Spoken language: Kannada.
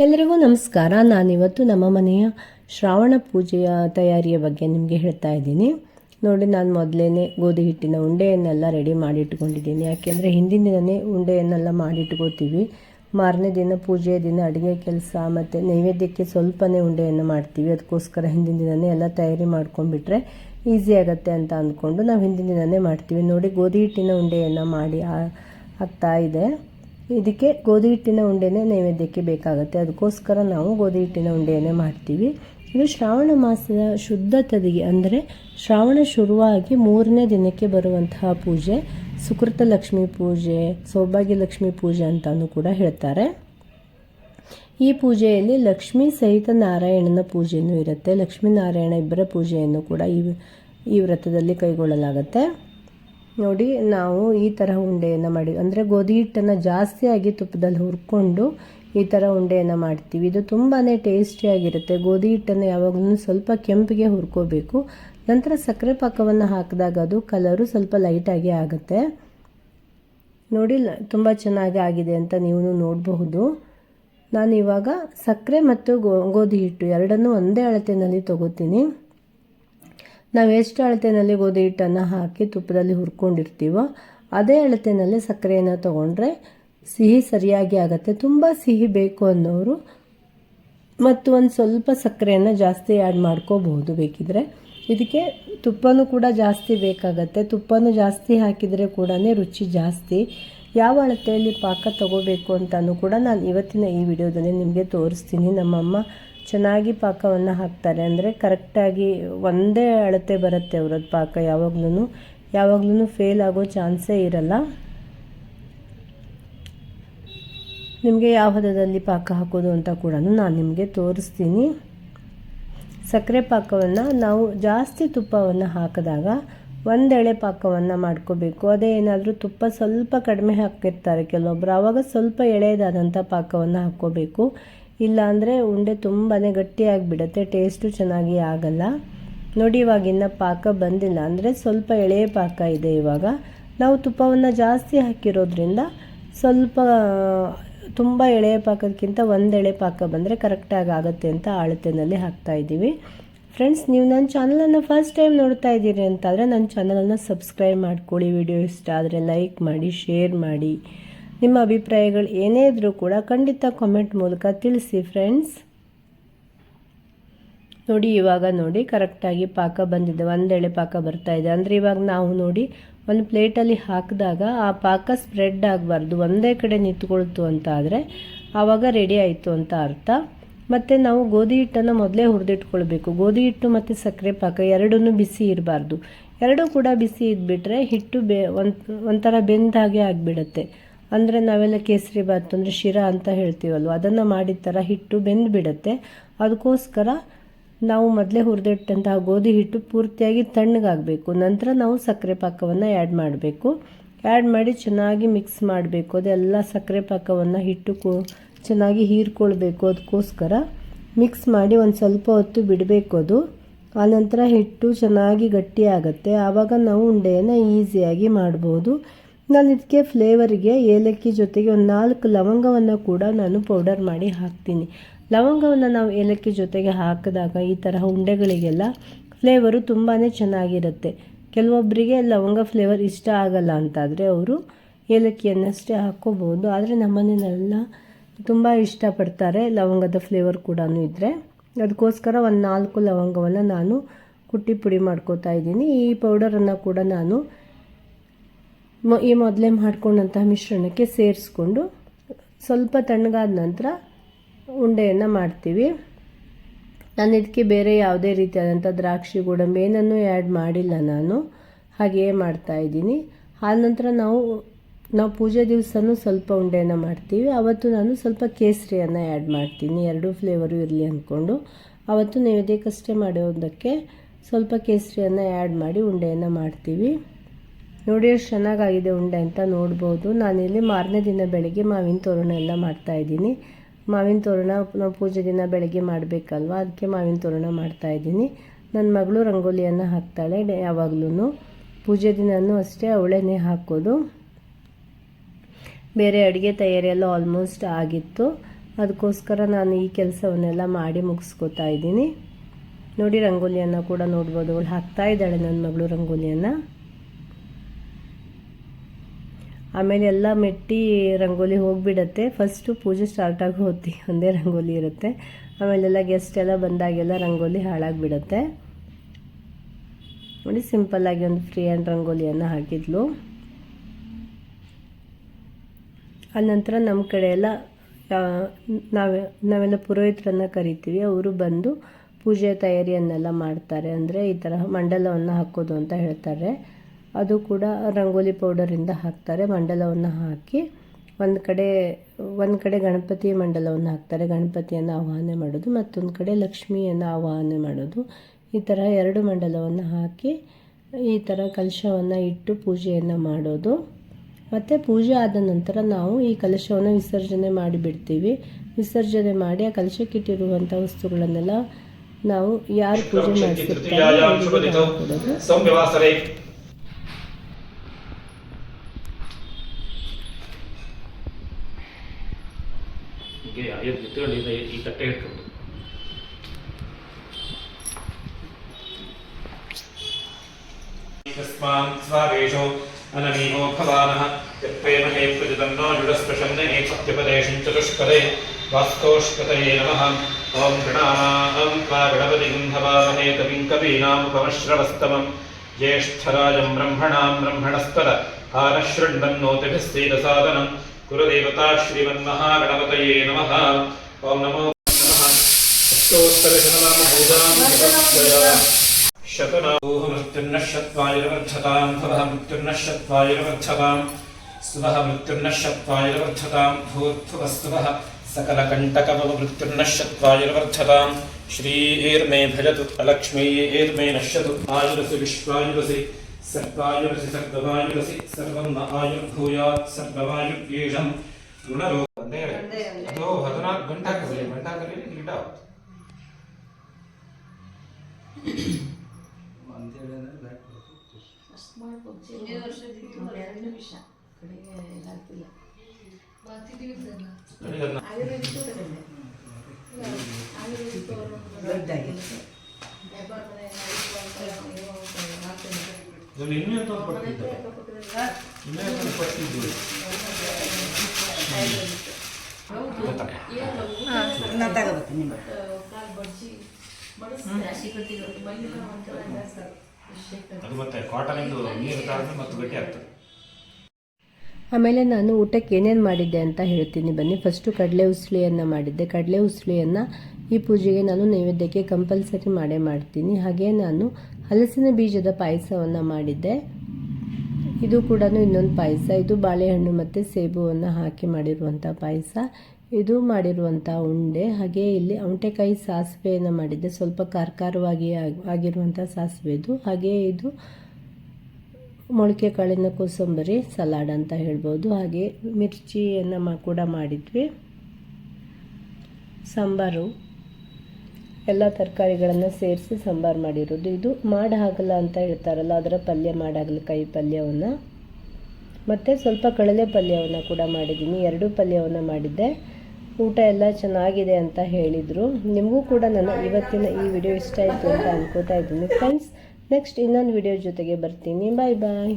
ಎಲ್ಲರಿಗೂ ನಮಸ್ಕಾರ. ನಾನಿವತ್ತು ನಮ್ಮ ಮನೆಯ ಶ್ರಾವಣ ಪೂಜೆಯ ತಯಾರಿಯ ಬಗ್ಗೆ ನಿಮಗೆ ಹೇಳ್ತಾ ಇದ್ದೀನಿ. ನೋಡಿ, ನಾನು ಮೊದಲೇ ಗೋಧಿ ಹಿಟ್ಟಿನ ಉಂಡೆಯನ್ನೆಲ್ಲ ರೆಡಿ ಮಾಡಿಟ್ಕೊಂಡಿದ್ದೀನಿ. ಯಾಕೆಂದರೆ ಹಿಂದಿನ ದಿನವೇ ಉಂಡೆಯನ್ನೆಲ್ಲ ಮಾಡಿಟ್ಕೋತೀವಿ. ಮಾರನೇ ದಿನ ಪೂಜೆಯ ದಿನ ಅಡುಗೆ ಕೆಲಸ ಮತ್ತು ನೈವೇದ್ಯಕ್ಕೆ ಸ್ವಲ್ಪನೇ ಉಂಡೆಯನ್ನು ಮಾಡ್ತೀವಿ. ಅದಕ್ಕೋಸ್ಕರ ಹಿಂದಿನ ದಿನವೇ ಎಲ್ಲ ತಯಾರಿ ಮಾಡ್ಕೊಂಡ್ಬಿಟ್ರೆ ಈಸಿ ಆಗುತ್ತೆ ಅಂತ ಅಂದ್ಕೊಂಡು ನಾವು ಹಿಂದಿನ ದಿನನೇ ಮಾಡ್ತೀವಿ. ನೋಡಿ, ಗೋಧಿ ಹಿಟ್ಟಿನ ಉಂಡೆಯನ್ನು ಮಾಡಿ ಆಗ್ತಾ ಇದೆ. ಇದಕ್ಕೆ ಗೋಧಿ ಹಿಟ್ಟಿನ ಉಂಡೆನೇ ನೈವೇದ್ಯಕ್ಕೆ ಬೇಕಾಗುತ್ತೆ. ಅದಕ್ಕೋಸ್ಕರ ನಾವು ಗೋಧಿ ಹಿಟ್ಟಿನ ಉಂಡೆಯನ್ನೇ ಮಾಡ್ತೀವಿ. ಇದು ಶ್ರಾವಣ ಮಾಸದ ಶುದ್ಧ ತದಿಗೆ ಅಂದರೆ ಶ್ರಾವಣ ಶುರುವಾಗಿ ಮೂರನೇ ದಿನಕ್ಕೆ ಬರುವಂತಹ ಪೂಜೆ. ಸುಕೃತ ಲಕ್ಷ್ಮಿ ಪೂಜೆ ಸೌಭಾಗ್ಯ ಲಕ್ಷ್ಮಿ ಪೂಜೆ ಅಂತಲೂ ಕೂಡ ಹೇಳ್ತಾರೆ. ಈ ಪೂಜೆಯಲ್ಲಿ ಲಕ್ಷ್ಮೀ ಸಹಿತ ನಾರಾಯಣನ ಪೂಜೆಯೂ ಇರುತ್ತೆ. ಲಕ್ಷ್ಮೀನಾರಾಯಣ ಇಬ್ಬರ ಪೂಜೆಯನ್ನು ಕೂಡ ಈ ಈ ವ್ರತದಲ್ಲಿ ಕೈಗೊಳ್ಳಲಾಗುತ್ತೆ. ನೋಡಿ, ನಾವು ಈ ಥರ ಉಂಡೆಯನ್ನು ಮಾಡಿ, ಅಂದರೆ ಗೋಧಿ ಹಿಟ್ಟನ್ನು ಜಾಸ್ತಿಯಾಗಿ ತುಪ್ಪದಲ್ಲಿ ಹುರ್ಕೊಂಡು ಈ ಥರ ಉಂಡೆಯನ್ನು ಮಾಡ್ತೀವಿ. ಇದು ತುಂಬಾ ಟೇಸ್ಟಿಯಾಗಿರುತ್ತೆ ಗೋಧಿ ಹಿಟ್ಟನ್ನು ಯಾವಾಗಲೂ ಸ್ವಲ್ಪ ಕೆಂಪಿಗೆ ಹುರ್ಕೋಬೇಕು. ನಂತರ ಸಕ್ಕರೆ ಪಾಕವನ್ನು ಹಾಕಿದಾಗ ಅದು ಕಲರು ಸ್ವಲ್ಪ ಲೈಟಾಗಿ ಆಗುತ್ತೆ. ನೋಡಿ ತುಂಬ ಚೆನ್ನಾಗಿ ಆಗಿದೆ ಅಂತ ನೀವು ನೋಡಬಹುದು. ನಾನು ಇವಾಗ ಸಕ್ಕರೆ ಮತ್ತು ಗೋಧಿ ಹಿಟ್ಟು ಎರಡನ್ನೂ ಒಂದೇ ಅಳತೆಯಲ್ಲಿ ತೊಗೋತೀನಿ. ನಾವು ಎಷ್ಟು ಅಳತೆಯಲ್ಲಿ ಗೋಧಿ ಹಿಟ್ಟನ್ನು ಹಾಕಿ ತುಪ್ಪದಲ್ಲಿ ಹುರ್ಕೊಂಡಿರ್ತೀವೋ ಅದೇ ಅಳತೆಯಲ್ಲಿ ಸಕ್ಕರೆಯನ್ನು ತಗೊಂಡ್ರೆ ಸಿಹಿ ಸರಿಯಾಗಿ ಆಗುತ್ತೆ. ತುಂಬ ಸಿಹಿ ಬೇಕು ಅನ್ನೋರು ಮತ್ತು ಒಂದು ಸ್ವಲ್ಪ ಸಕ್ಕರೆಯನ್ನು ಜಾಸ್ತಿ ಆ್ಯಡ್ ಮಾಡ್ಕೋಬಹುದು ಬೇಕಿದ್ರೆ. ಇದಕ್ಕೆ ತುಪ್ಪನೂ ಕೂಡ ಜಾಸ್ತಿ ಬೇಕಾಗತ್ತೆ. ತುಪ್ಪನೂ ಜಾಸ್ತಿ ಹಾಕಿದರೆ ಕೂಡ ರುಚಿ ಜಾಸ್ತಿ. ಯಾವ ಅಳತೆಯಲ್ಲಿ ಪಾಕ ತಗೋಬೇಕು ಅಂತಲೂ ಕೂಡ ನಾನು ಇವತ್ತಿನ ಈ ವಿಡಿಯೋದಲ್ಲಿ ನಿಮಗೆ ತೋರಿಸ್ತೀನಿ. ನಮ್ಮಮ್ಮ ಚೆನ್ನಾಗಿ ಪಾಕವನ್ನು ಹಾಕ್ತಾರೆ. ಅಂದರೆ ಕರೆಕ್ಟಾಗಿ ಒಂದೇ ಅಳತೆ ಬರುತ್ತೆ ಅವ್ರದ್ದು ಪಾಕ. ಯಾವಾಗ್ಲೂ ಯಾವಾಗ್ಲೂ ಫೇಲ್ ಆಗೋ ಚಾನ್ಸೇ ಇರಲ್ಲ. ನಿಮಗೆ ಯಾವ ಹದದಲ್ಲಿ ಪಾಕ ಹಾಕೋದು ಅಂತ ಕೂಡ ನಾನು ನಿಮಗೆ ತೋರಿಸ್ತೀನಿ. ಸಕ್ಕರೆ ಪಾಕವನ್ನು ನಾವು ಜಾಸ್ತಿ ತುಪ್ಪವನ್ನು ಹಾಕಿದಾಗ ಒಂದೆಳೆ ಪಾಕವನ್ನು ಮಾಡ್ಕೋಬೇಕು. ಅದೇ ಏನಾದರೂ ತುಪ್ಪ ಸ್ವಲ್ಪ ಕಡಿಮೆ ಹಾಕಿರ್ತಾರೆ ಕೆಲವೊಬ್ಬರು ಆವಾಗ ಸ್ವಲ್ಪ ಎಳೆಯದಾದಂಥ ಪಾಕವನ್ನು ಹಾಕ್ಕೋಬೇಕು. ಇಲ್ಲಾಂದರೆ ಉಂಡೆ ತುಂಬಾ ಗಟ್ಟಿಯಾಗಿಬಿಡುತ್ತೆ ಟೇಸ್ಟು ಚೆನ್ನಾಗಿ ಆಗಲ್ಲ. ನೋಡಿ ಇವಾಗ ಇನ್ನು ಪಾಕ ಬಂದಿಲ್ಲ ಅಂದರೆ ಸ್ವಲ್ಪ ಎಳೆಯ ಪಾಕ ಇದೆ ಇವಾಗ. ನಾವು ತುಪ್ಪವನ್ನು ಜಾಸ್ತಿ ಹಾಕಿರೋದ್ರಿಂದ ಸ್ವಲ್ಪ, ತುಂಬ ಎಳೆಯ ಪಾಕಕ್ಕಿಂತ ಒಂದು ಎಳೆ ಪಾಕ ಬಂದರೆ ಕರೆಕ್ಟಾಗಿ ಆಗುತ್ತೆ ಅಂತ ಅಳತೆನಲ್ಲಿ ಹಾಕ್ತಾ ಇದ್ದೀವಿ. ಫ್ರೆಂಡ್ಸ್ ನೀವು ನನ್ನ ಚಾನಲನ್ನು ಫಸ್ಟ್ ಟೈಮ್ ನೋಡ್ತಾ ಇದ್ದೀರಿ ಅಂತಾದರೆ ನನ್ನ ಚಾನಲನ್ನು ಸಬ್ಸ್ಕ್ರೈಬ್ ಮಾಡ್ಕೊಳ್ಳಿ. ವಿಡಿಯೋ ಇಷ್ಟ ಆದರೆ ಲೈಕ್ ಮಾಡಿ ಶೇರ್ ಮಾಡಿ. ನಿಮ್ಮ ಅಭಿಪ್ರಾಯಗಳು ಏನೇ ಇದ್ದರೂ ಕೂಡ ಖಂಡಿತ ಕಾಮೆಂಟ್ ಮೂಲಕ ತಿಳಿಸಿ ಫ್ರೆಂಡ್ಸ್ ನೋಡಿ, ಇವಾಗ ನೋಡಿ ಕರೆಕ್ಟಾಗಿ ಪಾಕ ಬಂದಿದೆ. ಒಂದೆಳೆ ಪಾಕ ಬರ್ತಾ ಇದೆ. ಅಂದರೆ ಇವಾಗ ನಾವು ನೋಡಿ, ಒಂದು ಪ್ಲೇಟಲ್ಲಿ ಹಾಕಿದಾಗ ಆ ಪಾಕ ಸ್ಪ್ರೆಡ್ ಆಗಬಾರ್ದು. ಒಂದೇ ಕಡೆ ನಿಂತ್ಕೊಳ್ತು ಅಂತ ಆದರೆ ಆವಾಗ ರೆಡಿ ಆಯಿತು ಅಂತ ಅರ್ಥ. ಮತ್ತು ನಾವು ಗೋಧಿ ಹಿಟ್ಟನ್ನು ಮೊದಲೇ ಹುರಿದಿಟ್ಕೊಳ್ಬೇಕು. ಗೋಧಿ ಹಿಟ್ಟು ಮತ್ತು ಸಕ್ಕರೆ ಪಾಕ ಎರಡೂ ಬಿಸಿ ಇರಬಾರ್ದು. ಎರಡೂ ಕೂಡ ಬಿಸಿ ಇದ್ಬಿಟ್ರೆ ಹಿಟ್ಟು ಬೆ ಒಂಥರ ಬೆಂದ ಹಾಗೆ ಆಗಿಬಿಡುತ್ತೆ. ಅಂದರೆ ನಾವೆಲ್ಲ ಕೇಸರಿ ಬಾತ್ ಅಂದರೆ ಶಿರಾ ಅಂತ ಹೇಳ್ತೀವಲ್ವ? ಅದನ್ನು ಮಾಡಿದ ಥರ ಹಿಟ್ಟು ಬೆಂದು ಬಿಡುತ್ತೆ ಅದಕ್ಕೋಸ್ಕರ ನಾವು ಮೊದಲೇ ಹುರಿದಿಟ್ಟಂತಹ ಗೋಧಿ ಹಿಟ್ಟು ಪೂರ್ತಿಯಾಗಿ ತಣ್ಣಗಾಗಬೇಕು. ನಂತರ ನಾವು ಸಕ್ಕರೆ ಪಾಕವನ್ನು ಆ್ಯಡ್ ಮಾಡಬೇಕು. ಆ್ಯಡ್ ಮಾಡಿ ಚೆನ್ನಾಗಿ ಮಿಕ್ಸ್ ಮಾಡಬೇಕು. ಅದೆಲ್ಲ ಸಕ್ಕರೆ ಪಾಕವನ್ನು ಹಿಟ್ಟು ಕೋ, ಚೆನ್ನಾಗಿ ಹೀರ್ಕೊಳ್ಬೇಕು. ಅದಕ್ಕೋಸ್ಕರ ಮಿಕ್ಸ್ ಮಾಡಿ ಒಂದು ಸ್ವಲ್ಪ ಹೊತ್ತು ಬಿಡಬೇಕು ಅದು. ಆನಂತರ ಹಿಟ್ಟು ಚೆನ್ನಾಗಿ ಗಟ್ಟಿ ಆಗುತ್ತೆ ಆವಾಗ ನಾವು ಉಂಡೆಯನ್ನು ಈಸಿಯಾಗಿ ಮಾಡ್ಬೋದು. ನಾನು ಇದಕ್ಕೆ ಫ್ಲೇವರಿಗೆ ಏಲಕ್ಕಿ ಜೊತೆಗೆ ಒಂದು ನಾಲ್ಕು ಲವಂಗವನ್ನು ಕೂಡ ನಾನು ಪೌಡರ್ ಮಾಡಿ ಹಾಕ್ತೀನಿ. ಲವಂಗವನ್ನು ನಾವು ಏಲಕ್ಕಿ ಜೊತೆಗೆ ಹಾಕಿದಾಗ ಈ ತರಹ ಉಂಡೆಗಳಿಗೆಲ್ಲ ಫ್ಲೇವರು ತುಂಬಾ ಚೆನ್ನಾಗಿರುತ್ತೆ. ಕೆಲವೊಬ್ಬರಿಗೆ ಲವಂಗ ಫ್ಲೇವರ್ ಇಷ್ಟ ಆಗಲ್ಲ ಅಂತಾದರೆ ಅವರು ಏಲಕ್ಕಿಯನ್ನಷ್ಟೇ ಹಾಕ್ಕೋಬೋದು ಆದರೆ ನಮ್ಮನೆಯಲ್ಲ ತುಂಬ ಇಷ್ಟಪಡ್ತಾರೆ ಲವಂಗದ ಫ್ಲೇವರ್ ಕೂಡ ಇದ್ದರೆ ಅದಕ್ಕೋಸ್ಕರ ಒಂದು ನಾಲ್ಕು ಲವಂಗವನ್ನು ನಾನು ಕುಟ್ಟಿ ಪುಡಿ ಮಾಡ್ಕೋತಾ ಇದ್ದೀನಿ. ಈ ಪೌಡರನ್ನು ಕೂಡ ನಾನು ಈ ಮೊದಲೇ ಮಾಡ್ಕೊಂಡಂತಹ ಮಿಶ್ರಣಕ್ಕೆ ಸೇರಿಸ್ಕೊಂಡು ಸ್ವಲ್ಪ ತಣ್ಣಗಾದ ನಂತರ ಉಂಡೆಯನ್ನು ಮಾಡ್ತೀವಿ. ನಾನು ಇದಕ್ಕೆ ಬೇರೆ ಯಾವುದೇ ರೀತಿಯಾದಂಥ ದ್ರಾಕ್ಷಿ, ಗೋಡಂಬಿ ಏನನ್ನೂ ಆ್ಯಡ್ ಮಾಡಿಲ್ಲ ನಾನು. ಹಾಗೆಯೇ ಮಾಡ್ತಾಯಿದ್ದೀನಿ ಆದ ನಂತರ ನಾವು ನಾವು ಪೂಜೆ ದಿವಸನೂ ಸ್ವಲ್ಪ ಉಂಡೆಯನ್ನು ಮಾಡ್ತೀವಿ. ಅವತ್ತು ನಾನು ಸ್ವಲ್ಪ ಕೇಸರಿಯನ್ನು ಆ್ಯಡ್ ಮಾಡ್ತೀನಿ. ಎರಡೂ ಫ್ಲೇವರು ಇರಲಿ ಅಂದ್ಕೊಂಡು ಅವತ್ತು ನೈವೇದ್ಯಕ್ಕಷ್ಟೇ ಮಾಡೋದಕ್ಕೆ ಸ್ವಲ್ಪ ಕೇಸರಿಯನ್ನು ಆ್ಯಡ್ ಮಾಡಿ ಉಂಡೆಯನ್ನು ಮಾಡ್ತೀವಿ. ನೋಡಿ ಎಷ್ಟು ಚೆನ್ನಾಗಾಗಿದೆ ಉಂಡೆ ಅಂತ ನೋಡ್ಬೋದು. ನಾನಿಲ್ಲಿ ಮಾರನೇ ದಿನ ಬೆಳಗ್ಗೆ ಮಾವಿನ ತೋರಣ ಎಲ್ಲ ಮಾಡ್ತಾಯಿದ್ದೀನಿ ಮಾವಿನ ತೋರಣ ನಾವು ಪೂಜೆ ದಿನ ಬೆಳಗ್ಗೆ ಮಾಡಬೇಕಲ್ವ? ಅದಕ್ಕೆ ಮಾವಿನ ತೋರಣ ಮಾಡ್ತಾಯಿದ್ದೀನಿ ನನ್ನ ಮಗಳು ರಂಗೋಲಿಯನ್ನು ಹಾಕ್ತಾಳೆ ಯಾವಾಗಲೂ ಪೂಜೆ ದಿನವೂ ಅಷ್ಟೇ ಅವಳೇನೆ ಹಾಕೋದು. ಬೇರೆ ಅಡುಗೆ ತಯಾರಿ ಎಲ್ಲ ಆಲ್ಮೋಸ್ಟ್ ಆಗಿತ್ತು. ಅದಕ್ಕೋಸ್ಕರ ನಾನು ಈ ಕೆಲಸವನ್ನೆಲ್ಲ ಮಾಡಿ ಮುಗಿಸ್ಕೋತಾ ಇದ್ದೀನಿ. ನೋಡಿ ರಂಗೋಲಿಯನ್ನು ಕೂಡ ನೋಡ್ಬೋದು. ಅವಳು ಹಾಕ್ತಾ ಇದ್ದಾಳೆ ನನ್ನ ಮಗಳು ರಂಗೋಲಿಯನ್ನು. ಆಮೇಲೆ ಎಲ್ಲ ಮೆಟ್ಟಿ ರಂಗೋಲಿ ಹೋಗಿಬಿಡತ್ತೆ. ಫಸ್ಟು ಪೂಜೆ ಸ್ಟಾರ್ಟ್ ಆಗಿ ಹೋತಿ, ಒಂದೇ ರಂಗೋಲಿ ಇರುತ್ತೆ. ಆಮೇಲೆಲ್ಲ ಗೆಸ್ಟ್ ಎಲ್ಲ ಬಂದಾಗೆಲ್ಲ ರಂಗೋಲಿ ಹಾಳಾಗಿಬಿಡತ್ತೆ. ನೋಡಿ ಸಿಂಪಲ್ಲಾಗಿ ಒಂದು ಫ್ರೀ ಹ್ಯಾಂಡ್ ರಂಗೋಲಿಯನ್ನು ಹಾಕಿದ್ಲು. ಆನಂತರ ನಮ್ಮ ಕಡೆ ಎಲ್ಲ ನಾವೇ, ನಾವೆಲ್ಲ ಪುರೋಹಿತರನ್ನು ಕರಿತೀವಿ. ಅವರು ಬಂದು ಪೂಜೆ ತಯಾರಿಯನ್ನೆಲ್ಲ ಮಾಡ್ತಾರೆ. ಅಂದರೆ ಈ ಥರ ಮಂಡಲವನ್ನು ಹಾಕೋದು ಅಂತ ಹೇಳ್ತಾರೆ. ಅದು ಕೂಡ ರಂಗೋಲಿ ಪೌಡರಿಂದ ಹಾಕ್ತಾರೆ. ಮಂಡಲವನ್ನು ಹಾಕಿ ಒಂದು ಕಡೆ ಒಂದು ಕಡೆ ಗಣಪತಿ ಮಂಡಲವನ್ನು ಹಾಕ್ತಾರೆ. ಗಣಪತಿಯನ್ನು ಆವಾಹನೆ ಮಾಡೋದು ಮತ್ತೊಂದು ಕಡೆ ಲಕ್ಷ್ಮಿಯನ್ನು ಆವಾಹನೆ ಮಾಡೋದು. ಈ ಥರ ಎರಡು ಮಂಡಲವನ್ನು ಹಾಕಿ ಈ ಥರ ಕಲಶವನ್ನು ಇಟ್ಟು ಪೂಜೆಯನ್ನು ಮಾಡೋದು. ಮತ್ತು ಪೂಜೆ ಆದ ನಂತರ ನಾವು ಈ ಕಲಶವನ್ನು ವಿಸರ್ಜನೆ ಮಾಡಿಬಿಡ್ತೀವಿ ವಿಸರ್ಜನೆ ಮಾಡಿ ಆ ಕಲಶಕ್ಕಿಟ್ಟಿರುವಂಥ ವಸ್ತುಗಳನ್ನೆಲ್ಲ ನಾವು ಯಾರು ಪೂಜೆ ಮಾಡಿಸಿರ್ತಾರೆ ಹೀಗೆ ಐದು ನಿತ್ಯಗಳಿಂದ ಈ ತಟ್ಟೆ ಇಟ್ಕೊಂಡು तस्मान् स्वावेशो अननीहो भवानः यत्प्रेमहे प्रतिदन्नो जुडस्पृशन्न एतत्यपदेशं चतुष्पदे वास्तोष्पतये नमः ॐ गणानां त्वा गणपतिं भवामहे कविं कवीनामुपमश्रवस्तमं ज्येष्ठराजं ब्रह्मणां ब्रह्मणस्पद आनः शृण्वन्नोतिभिः குருதேவதா श्रीमन्महागणपत நம ஓம் नमो शतनाहमृत्युर्नश्यत्वायुरवर्धतां भवः मृत्युर्नश्यत्वायुरवर्धतां सुवः मृत्युर्नश्यत्वायुरवर्धतां भूर्भुवस्तुवः श्रीर्मे भजतु अलक्ष्मीर्मे नश्यतु आयुरसि विश्वायुरसि सर्वायुरसि सर्ववायुरसि सर्वं न आयुर्भूयात् सर्ववायुर्येषं गुणरो ಅದು ಹದಿನಾಲ್ಕು ಗಂಟೆ ಹಾಕಿರಲಿ ಗಂಟೆ ಹಾಕಿರಲಿ ಗಿಡ ಇನ್ನೂ ಎಂತ ಇನ್ನೂ ಎಂತ ಪಟ್ಟಿದ್ದು ಆಮೇಲೆ ನಾನು ಊಟಕ್ಕೆ ಏನೇನು ಮಾಡಿದ್ದೆ ಅಂತ ಹೇಳ್ತೀನಿ. ಬನ್ನಿ ಫಸ್ಟು ಕಡಲೆ ಉಸ್ಲಿಯನ್ನು ಮಾಡಿದ್ದೆ. ಕಡಲೆ ಉಸ್ಲಿಯನ್ನು ಈ ಪೂಜೆಗೆ ನಾನು ನೈವೇದ್ಯಕ್ಕೆ ಕಂಪಲ್ಸರಿ ಮಾಡೇ ಮಾಡ್ತೀನಿ. ಹಾಗೆ ನಾನು ಹಲಸಿನ ಬೀಜದ ಪಾಯಸವನ್ನು ಮಾಡಿದ್ದೆ. ಇದು ಕೂಡ ಇನ್ನೊಂದು ಪಾಯಸ. ಇದು ಬಾಳೆಹಣ್ಣು ಮತ್ತು ಸೇಬುವನ್ನು ಹಾಕಿ ಮಾಡಿರುವಂಥ ಪಾಯಸ. ಇದು ಮಾಡಿರುವಂಥ ಉಂಡೆ. ಹಾಗೆ ಇಲ್ಲಿ ಔಂಟೆಕಾಯಿ ಸಾಸಿವೆಯನ್ನು ಮಾಡಿದ್ದೆ. ಸ್ವಲ್ಪ ಖಾರ ಖಾರವಾಗಿ ಆಗ್- ಆಗಿರುವಂಥ ಸಾಸಿವೆ ಇದು. ಹಾಗೆ ಇದು ಮೊಳಕೆ ಕಾಳಿನ ಕೋಸಂಬರಿ ಸಲಾಡ್ ಅಂತ ಹೇಳ್ಬೋದು. ಹಾಗೆ ಮಿರ್ಚಿಯನ್ನು ಕೂಡ ಮಾಡಿದ್ವಿ. ಸಾಂಬಾರು. ಎಲ್ಲ ತರಕಾರಿಗಳನ್ನು ಸೇರಿಸಿ ಸಾಂಬಾರು ಮಾಡಿರೋದು. ಇದು ಮಾಡ ಹಾಗಲ್ಲ ಅಂತ ಹೇಳ್ತಾರಲ್ಲ, ಅದರ ಪಲ್ಯ ಮಾಡಾಗಲಕಾಯಿ ಪಲ್ಯವನ್ನು. ಮತ್ತು ಸ್ವಲ್ಪ ಕಡಲೆ ಪಲ್ಯವನ್ನು ಕೂಡ ಮಾಡಿದ್ದೀನಿ. ಎರಡೂ ಪಲ್ಯವನ್ನು ಮಾಡಿದ್ದೆ. ಊಟ ಎಲ್ಲ ಚೆನ್ನಾಗಿದೆ ಅಂತ ಹೇಳಿದರು. ನಿಮಗೂ ಕೂಡ ನನ್ನ ಇವತ್ತಿನ ಈ ವಿಡಿಯೋ ಇಷ್ಟ ಆಯಿತು ಅಂತ ಅನ್ಕೋತಾ ಇದ್ದೀನಿ. ಫ್ರೆಂಡ್ಸ್ ನೆಕ್ಸ್ಟ್ ಇನ್ನೊಂದು ವಿಡಿಯೋ ಜೊತೆಗೆ ಬರ್ತೀನಿ. ಬಾಯ್ ಬಾಯ್